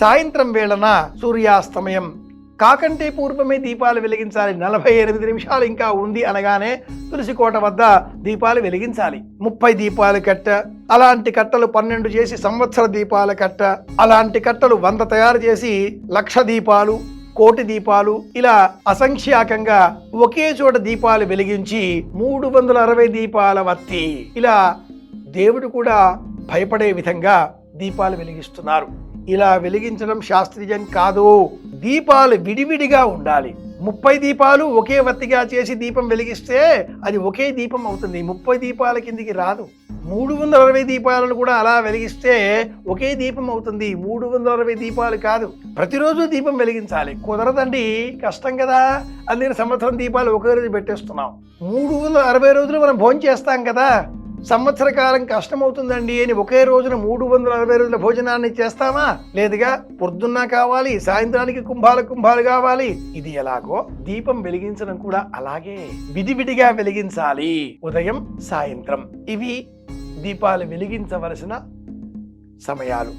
సాయంత్రం వేళన సూర్యాస్తమయం. కాకంటే పూర్వమే దీపాలు వెలిగించాలి. నలభై ఎనిమిది నిమిషాలు ఇంకా ఉంది అనగానే తులసికోట వద్ద దీపాలు వెలిగించాలి. ముప్పై దీపాలు కట్ట అలాంటి కట్టలు పన్నెండు చేసి సంవత్సర దీపాల కట్ట అలాంటి కట్టలు వంద తయారు చేసి లక్ష దీపాలు కోటి దీపాలు ఇలా అసంఖ్యాకంగా ఒకే చోట దీపాలు వెలిగించి మూడు వందల అరవై దీపాల వత్తి. ఇలా దేవుడు కూడా భయపడే విధంగా దీపాలు వెలిగిస్తున్నారు. ఇలా వెలిగించడం శాస్త్రీయం కాదు. దీపాలు విడివిడిగా ఉండాలి. ముప్పై దీపాలు ఒకే వత్తిగా చేసి దీపం వెలిగిస్తే అది ఒకే దీపం అవుతుంది. ముప్పై దీపాల కిందికి రాదు. మూడు వందల అరవై దీపాలను కూడా అలా వెలిగిస్తే ఒకే దీపం అవుతుంది. మూడు వందల అరవై దీపాలు కాదు. ప్రతిరోజు దీపం వెలిగించాలి. కుదరదండి. కష్టం కదా. అందుకని సంవత్సరం దీపాలు ఒకే రోజు పెట్టేస్తున్నాం. మూడు వందల అరవై రోజులు మనం భోజనం చేస్తాం కదా. సంవత్సర కాలం కష్టమవుతుందండి అని ఒకే రోజున మూడు వందల అరవై రోజుల భోజనాన్ని చేస్తామా? లేదుగా పొద్దున్న కావాలి సాయంత్రానికి కుంభాలు కుంభాలు కావాలి. ఇది ఎలాగో దీపం వెలిగించడం కూడా అలాగే. విడివిడిగా వెలిగించాలి. ఉదయం సాయంత్రం. ఇవి దీపాలు వెలిగించవలసిన సమయాలు.